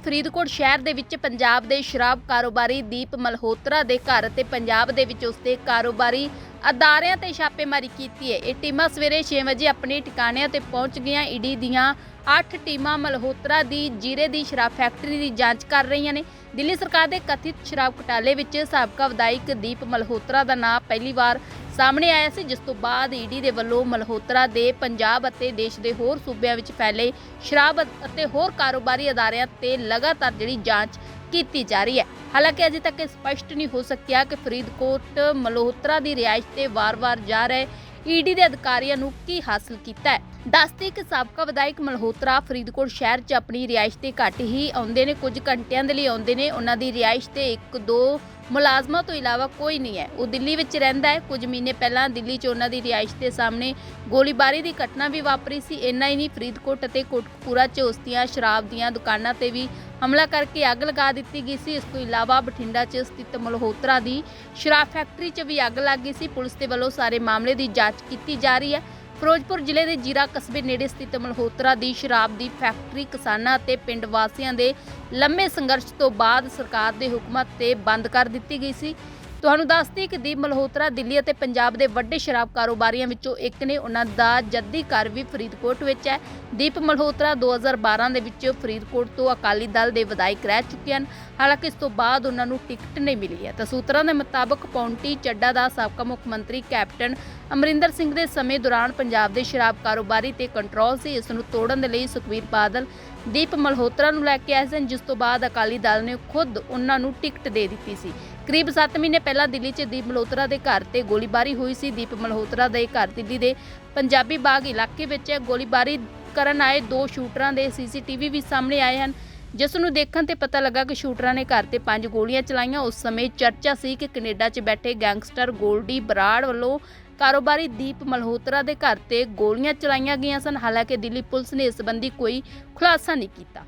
ਫਰੀਦਕੋਟ ਸ਼ਹਿਰ ਦੇ ਵਿੱਚ ਪੰਜਾਬ ਦੇ ਸ਼ਰਾਬ ਕਾਰੋਬਾਰੀ ਦੀਪ ਮਲਹੋਤਰਾ ਦੇ ਘਰ ਤੇ ਪੰਜਾਬ ਦੇ ਵਿੱਚ ਉਸਦੇ ਕਾਰੋਬਾਰੀ ਅਦਾਰਿਆਂ ਤੇ ਛਾਪੇਮਾਰੀ ਕੀਤੀ ਹੈ। ਇਹ ਟੀਮਾਂ ਸਵੇਰੇ 6 ਵਜੇ ਆਪਣੇ ਟਿਕਾਣਿਆਂ ਤੇ ਪਹੁੰਚ ਗਈਆਂ। ਈਡੀ ਦੀਆਂ 8 ਟੀਮਾਂ ਮਲਹੋਤਰਾ ਦੀ ਜੀਰੇ ਦੀ ਸ਼ਰਾਬ ਫੈਕਟਰੀ ਦੀ ਜਾਂਚ ਕਰ ਰਹੀਆਂ ਨੇ। ਦਿੱਲੀ ਸਰਕਾਰ ਦੇ ਕਥਿਤ ਸ਼ਰਾਬ ਘੁਟਾਲੇ ਵਿੱਚ ਸਾਬਕਾ ਵਿਧਾਇਕ ਦੀਪ ਮਲਹੋਤਰਾ ਦਾ ਨਾਮ ਪਹਿਲੀ ਵਾਰ ਸਾਹਮਣੇ ਆਇਆ ਸੀ, ਜਿਸ ਤੋਂ ਬਾਅਦ ਈਡੀ ਦੇ ਵੱਲੋਂ ਮਲਹੋਤਰਾ ਦੇ ਪੰਜਾਬ ਅਤੇ ਦੇਸ਼ ਦੇ ਹੋਰ ਸੂਬਿਆਂ ਵਿੱਚ ਫੈਲੇ ਸ਼ਰਾਬ ਅਤੇ ਹੋਰ ਕਾਰੋਬਾਰੀ ਅਦਾਰਿਆਂ ਤੇ ਲਗਾਤਾਰ ਜਿਹੜੀ ਜਾਂਚ ਕੀਤੀ ਜਾ ਰਹੀ ਹੈ। ਹਾਲਾਂਕਿ ਅਜੇ ਤੱਕ ਇਹ ਸਪਸ਼ਟ ਨਹੀਂ ਹੋ ਸਕਿਆ ਕਿ ਫਰੀਦਕੋਟ ਮਲਹੋਤਰਾ ਦੀ ਰਿਹਾਇਸ਼ ਤੇ ਵਾਰ-ਵਾਰ ਜਾ ਰਹੇ ਈਡੀ ਦੇ ਅਧਿਕਾਰੀਆਂ ਨੂੰ ਕੀ ਹਾਸਲ ਕੀਤਾ ਹੈ? ਦੱਸਦੇ ਕਿ ਸਾਬਕਾ ਵਿਧਾਇਕ ਮਲਹੋਤਰਾ ਫਰੀਦਕੋਟ ਸ਼ਹਿਰ 'ਚ ਆਪਣੀ ਰਿਹਾਇਸ਼ ਤੇ ਘੱਟ ਹੀ ਆਉਂਦੇ ਨੇ, ਕੁਝ ਘੰਟਿਆਂ ਦੇ ਲਈ ਆਉਂਦੇ ਨੇ। ਉਹਨਾਂ ਦੀ ਰਿਹਾਇਸ਼ ਤੇ ਇੱਕ ਦੋ ਮੁਲਾਜ਼ਮਾਂ ਤੋਂ ਇਲਾਵਾ ਕੋਈ ਨਹੀਂ ਹੈ। ਉਹ ਦਿੱਲੀ ਵਿੱਚ ਰਹਿੰਦਾ ਹੈ। ਕੁਝ ਮਹੀਨੇ ਪਹਿਲਾਂ ਦਿੱਲੀ 'ਚ ਉਹਨਾਂ ਦੀ ਰਿਹਾਇਸ਼ ਦੇ ਸਾਹਮਣੇ ਗੋਲੀਬਾਰੀ ਦੀ ਘਟਨਾ ਵੀ ਵਾਪਰੀ ਸੀ। ਇੰਨਾ ਹੀ ਨਹੀਂ, ਫਰੀਦਕੋਟ ਅਤੇ ਕੋਟਕਪੂਰਾ 'ਚ ਉਸ ਦੀਆਂ ਸ਼ਰਾਬ ਦੀਆਂ ਦੁਕਾਨਾਂ ਤੇ ਵੀ ਹਮਲਾ ਕਰਕੇ ਅੱਗ ਲਗਾ ਦਿੱਤੀ ਗਈ ਸੀ। ਇਸ ਤੋਂ ਇਲਾਵਾ ਬਠਿੰਡਾ 'ਚ ਸਥਿਤ ਮਲਹੋਤਰਾ ਦੀ ਸ਼ਰਾਬ ਫੈਕਟਰੀ 'ਚ ਵੀ ਅੱਗ ਲੱਗ ਗਈ ਸੀ। ਪੁਲਿਸ ਦੇ ਵੱਲੋਂ ਸਾਰੇ ਮਾਮਲੇ ਦੀ ਜਾਂਚ ਕੀਤੀ ਜਾ ਰਹੀ ਹੈ। ਫਿਰੋਜ਼ਪੁਰ ਜ਼ਿਲ੍ਹੇ ਦੇ ਜੀਰਾ ਕਸਬੇ ਨੇੜੇ ਸਥਿਤ ਮਲਹੋਤਰਾ ਦੀ ਸ਼ਰਾਬ ਦੀ ਫੈਕਟਰੀ ਕਿਸਾਨਾਂ ਅਤੇ ਪਿੰਡ ਵਾਸੀਆਂ ਦੇ ਲੰਮੇ ਸੰਘਰਸ਼ ਤੋਂ ਬਾਅਦ ਸਰਕਾਰ ਦੇ ਹੁਕਮਾਂ ਤੇ ਬੰਦ ਕਰ ਦਿੱਤੀ ਗਈ ਸੀ। ਤੁਹਾਨੂੰ ਦੱਸਦੀ ਕਿ ਦੀਪ ਮਲਹੋਤਰਾ ਦਿੱਲੀ ਅਤੇ ਪੰਜਾਬ ਦੇ ਵੱਡੇ ਸ਼ਰਾਬ ਕਾਰੋਬਾਰੀਆਂ ਵਿੱਚੋਂ ਇੱਕ ਨੇ ਉਹਨਾਂ ਦਾ ਜੱਦੀ ਘਰ ਵੀ ਫਰੀਦਕੋਟ ਵਿੱਚ ਹੈ। ਦੀਪ ਮਲਹੋਤਰਾ 2012 ਦੇ ਵਿੱਚ ਫਰੀਦਕੋਟ ਤੋਂ ਅਕਾਲੀ ਦਲ ਦੇ ਵਿਧਾਇਕ ਰਹਿ ਚੁੱਕੇ ਹਨ। ਹਾਲਾਂਕਿ ਇਸ ਤੋਂ ਬਾਅਦ ਉਹਨਾਂ ਨੂੰ ਟਿਕਟ ਨਹੀਂ ਮਿਲੀ ਹੈ। ਤਾਂ ਸੂਤਰਾਂ ਦੇ ਮੁਤਾਬਕ ਪੌਂਟੀ ਚੱਡਾ ਦਾ ਸਾਬਕਾ ਮੁੱਖ ਮੰਤਰੀ ਕੈਪਟਨ ਅਮਰਿੰਦਰ ਸਿੰਘ ਦੇ ਸਮੇਂ ਦੌਰਾਨ ਪੰਜਾਬ ਦੇ ਸ਼ਰਾਬ ਕਾਰੋਬਾਰੀ ਤੇ ਕੰਟਰੋਲ ਸੀ। ਇਸ ਨੂੰ ਤੋੜਨ ਦੇ ਲਈ ਸੁਖਬੀਰ ਬਾਦਲ ਦੀਪ ਮਲਹੋਤਰਾ ਨੂੰ ਲੈ ਕੇ ਆਏ ਸਨ, ਜਿਸ ਤੋਂ ਬਾਅਦ ਅਕਾਲੀ ਦਲ ਨੇ ਖੁਦ ਉਹਨਾਂ ਨੂੰ ਟਿਕਟ ਦੇ ਦਿੱਤੀ ਸੀ। ਕਰੀਬ 7 ਮਹੀਨੇ ਪਹਿਲਾਂ ਦਿੱਲੀ 'ਚ ਦੀਪ ਮਲਹੋਤਰਾ ਦੇ ਘਰ ਤੇ ਗੋਲੀਬਾਰੀ ਹੋਈ ਸੀ। ਦੀਪ ਮਲਹੋਤਰਾ ਦੇ ਘਰ ਦਿੱਲੀ ਦੇ ਪੰਜਾਬੀ ਬਾਗ ਇਲਾਕੇ ਵਿੱਚ ਗੋਲੀਬਾਰੀ ਕਰਨ ਆਏ ਦੋ ਸ਼ੂਟਰਾਂ ਦੇ ਸੀਸੀਟੀਵੀ ਵੀ ਸਾਹਮਣੇ ਆਏ ਹਨ। ਜਿਸ ਨੂੰ ਦੇਖਣ ਤੇ ਪਤਾ ਲੱਗਾ ਕਿ ਸ਼ੂਟਰਾਂ ਨੇ ਘਰ ਤੇ ਪੰਜ ਗੋਲੀਆਂ ਚਲਾਈਆਂ। ਉਸ ਸਮੇਂ ਚਰਚਾ ਸੀ ਕਿ ਕੈਨੇਡਾ 'ਚ ਬੈਠੇ ਗੈਂਗਸਟਰ ਗੋਲਡੀ ਬਰਾੜ ਵੱਲੋਂ ਕਾਰੋਬਾਰੀ ਦੀਪ ਮਲਹੋਤਰਾ ਦੇ ਘਰ ਤੇ ਗੋਲੀਆਂ ਚਲਾਈਆਂ ਗਈਆਂ ਸਨ। ਹਾਲਾਂਕਿ ਦਿੱਲੀ ਪੁਲਿਸ ਨੇ ਇਸ ਸੰਬੰਧੀ ਕੋਈ ਖੁਲਾਸਾ ਨਹੀਂ ਕੀਤਾ।